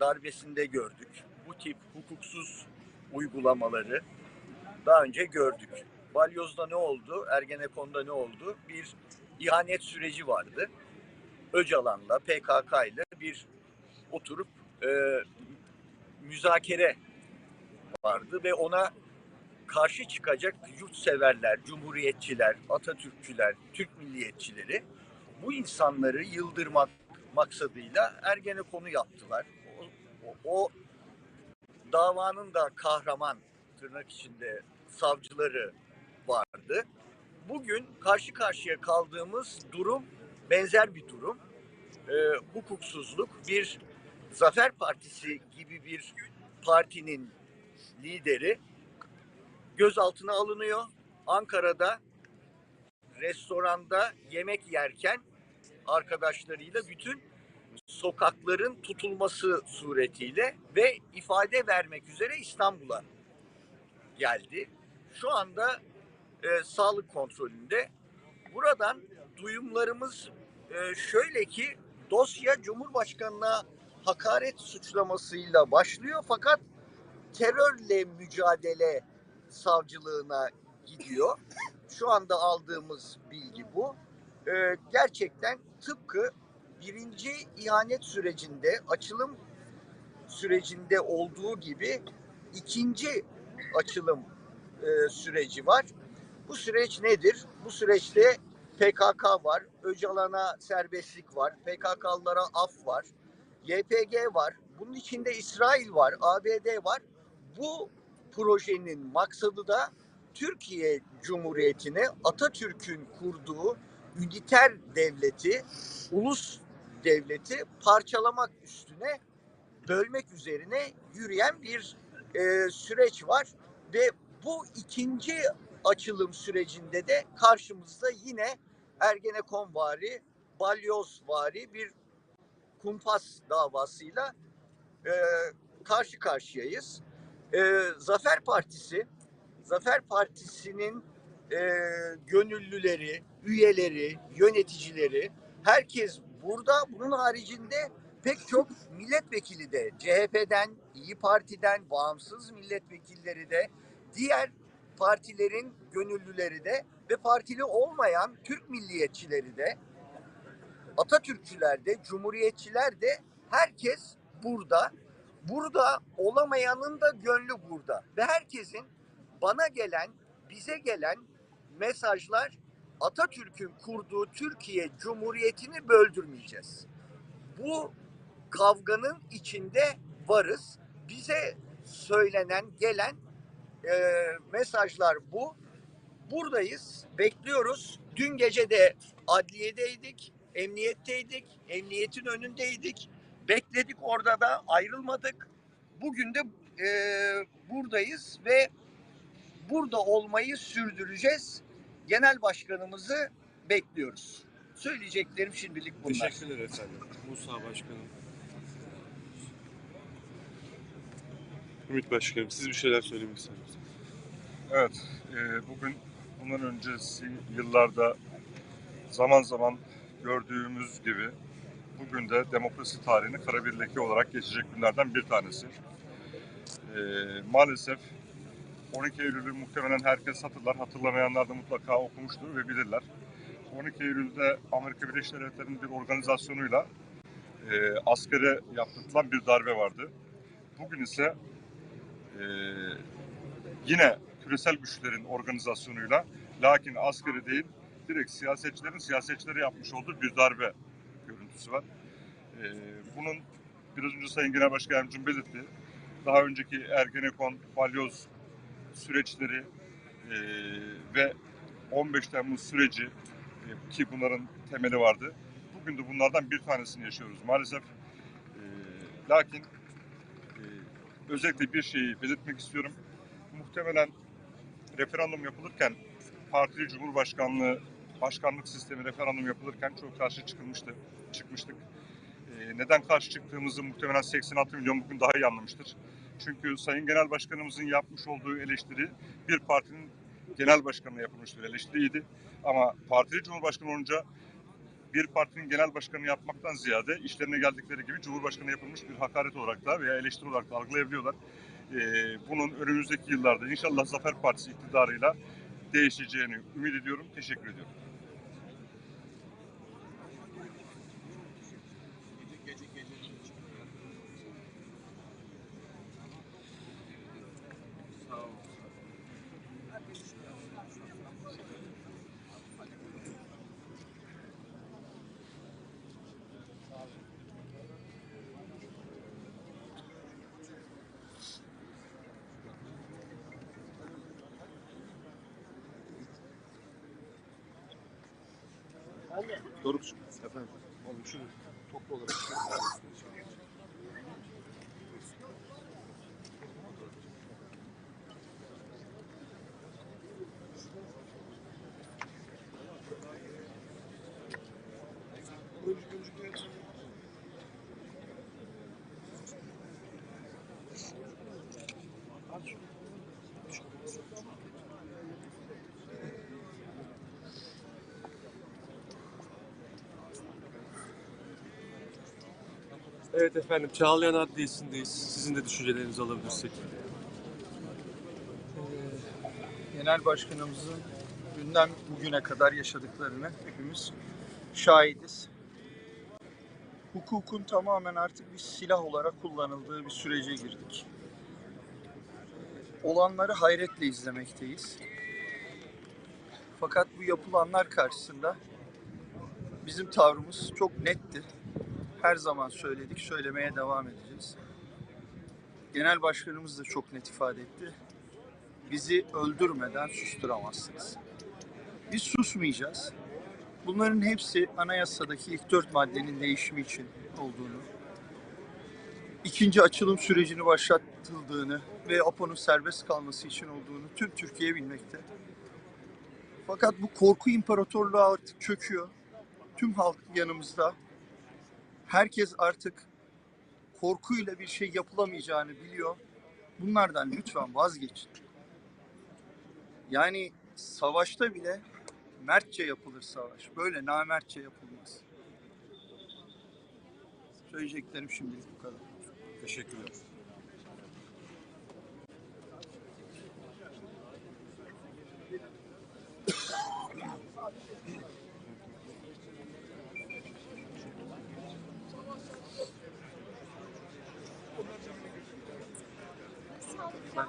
darbesinde gördük. Bu tip hukuksuz uygulamaları daha önce gördük. Balyoz'da ne oldu? Ergenekon'da ne oldu? Bir ihanet süreci vardı. Öcalan'la, PKK ile bir oturup e, müzakere vardı ve ona karşı çıkacak yurtseverler, cumhuriyetçiler, Atatürkçüler, Türk milliyetçileri bu insanları yıldırmak maksadıyla Ergenekon'u yaptılar. O, davanın da kahraman tırnak içinde savcıları vardı. Bugün karşı karşıya kaldığımız durum benzer bir durum. Ee, hukuksuzluk, bir Zafer Partisi gibi bir partinin lideri gözaltına alınıyor. Ankara'da restoranda yemek yerken arkadaşlarıyla bütün sokakların tutulması suretiyle ve ifade vermek üzere İstanbul'a geldi. Şu anda e, sağlık kontrolünde. Buradan duyumlarımız e, şöyle ki dosya Cumhurbaşkanı'na hakaret suçlamasıyla başlıyor fakat terörle mücadele savcılığına gidiyor. Şu anda aldığımız bilgi bu. Ee, gerçekten tıpkı birinci ihanet sürecinde, açılım sürecinde olduğu gibi ikinci açılım e, süreci var. Bu süreç nedir? Bu süreçte PKK var, Öcalan'a serbestlik var, PKK'lılara af var, YPG var, bunun içinde İsrail var, ABD var. Bu projenin maksadı da Türkiye Cumhuriyeti'ne Atatürk'ün kurduğu üniter devleti, ulus devleti parçalamak üstüne bölmek üzerine yürüyen bir e, süreç var ve bu ikinci açılım sürecinde de karşımızda yine Ergenekon vari, Balyoz vari bir kumpas davasıyla e, karşı karşıyayız. E, Zafer Partisi, Zafer Partisi'nin e, gönüllüleri, üyeleri, yöneticileri, herkes burada. Bunun haricinde pek çok milletvekili de CHP'den, İyi Parti'den, bağımsız milletvekilleri de, diğer partilerin gönüllüleri de ve partili olmayan Türk milliyetçileri de, Atatürkçüler de, Cumhuriyetçiler de herkes burada. Burada olamayanın da gönlü burada. Ve herkesin bana gelen, bize gelen mesajlar Atatürk'ün kurduğu Türkiye Cumhuriyeti'ni böldürmeyeceğiz. Bu kavganın içinde varız. Bize söylenen, gelen e, mesajlar bu. Buradayız, bekliyoruz. Dün gece de adliyedeydik, emniyetteydik, emniyetin önündeydik. Bekledik orada da ayrılmadık. Bugün de e, buradayız ve burada olmayı sürdüreceğiz. Genel başkanımızı bekliyoruz. Söyleyeceklerim şimdilik bunlar. Teşekkürler efendim. Musa Başkanım. Ümit Başkanım siz bir şeyler söylemek ister misiniz? Evet, e, bugün bundan öncesi yıllarda zaman zaman gördüğümüz gibi bugün de demokrasi tarihini kara bir leke olarak geçecek günlerden bir tanesi. E, maalesef 12 Eylül'ü muhtemelen herkes hatırlar, hatırlamayanlar da mutlaka okumuştur ve bilirler. 12 Eylül'de Amerika Birleşik Devletleri'nin bir organizasyonuyla e, askere yaptırılan bir darbe vardı. Bugün ise e, yine küresel güçlerin organizasyonuyla lakin askeri değil direkt siyasetçilerin siyasetçilere yapmış olduğu bir darbe görüntüsü var. Ee, bunun biraz önce Sayın Genel Başkan Yardımcım belirtti. Daha önceki Ergenekon, Balyoz süreçleri e, ve 15 Temmuz süreci e, ki bunların temeli vardı. Bugün de bunlardan bir tanesini yaşıyoruz maalesef. E, lakin e, özellikle bir şeyi belirtmek istiyorum. Muhtemelen referandum yapılırken partili cumhurbaşkanlığı başkanlık sistemi referandum yapılırken çok karşı çıkılmıştı, çıkmıştık. Ee, neden karşı çıktığımızı muhtemelen 86 milyon bugün daha iyi anlamıştır. Çünkü Sayın Genel Başkanımızın yapmış olduğu eleştiri bir partinin genel başkanına yapılmış bir eleştiriydi. Ama partili cumhurbaşkanı olunca bir partinin genel başkanı yapmaktan ziyade işlerine geldikleri gibi Cumhurbaşkanı yapılmış bir hakaret olarak da veya eleştiri olarak da algılayabiliyorlar. Ee, bunun önümüzdeki yıllarda inşallah Zafer Partisi iktidarıyla değişeceğini ümit ediyorum. Teşekkür ediyorum. Doruk efendim. Oğlum şunu toplu olarak. Evet efendim, Çağlayan Adliyesi'ndeyiz. Sizin de düşüncelerinizi alabilirsek. Genel Başkanımızın dünden bugüne kadar yaşadıklarını hepimiz şahidiz. Hukukun tamamen artık bir silah olarak kullanıldığı bir sürece girdik. Olanları hayretle izlemekteyiz. Fakat bu yapılanlar karşısında bizim tavrımız çok netti. Her zaman söyledik, söylemeye devam edeceğiz. Genel Başkanımız da çok net ifade etti bizi öldürmeden susturamazsınız. Biz susmayacağız. Bunların hepsi anayasadaki ilk dört maddenin değişimi için olduğunu, ikinci açılım sürecini başlatıldığını ve APO'nun serbest kalması için olduğunu tüm Türkiye bilmekte. Fakat bu korku imparatorluğu artık çöküyor. Tüm halk yanımızda. Herkes artık korkuyla bir şey yapılamayacağını biliyor. Bunlardan lütfen vazgeçin. Yani savaşta bile mertçe yapılır savaş. Böyle namertçe yapılmaz. Söyleyeceklerim şimdilik bu kadar. Teşekkürler. Yeah.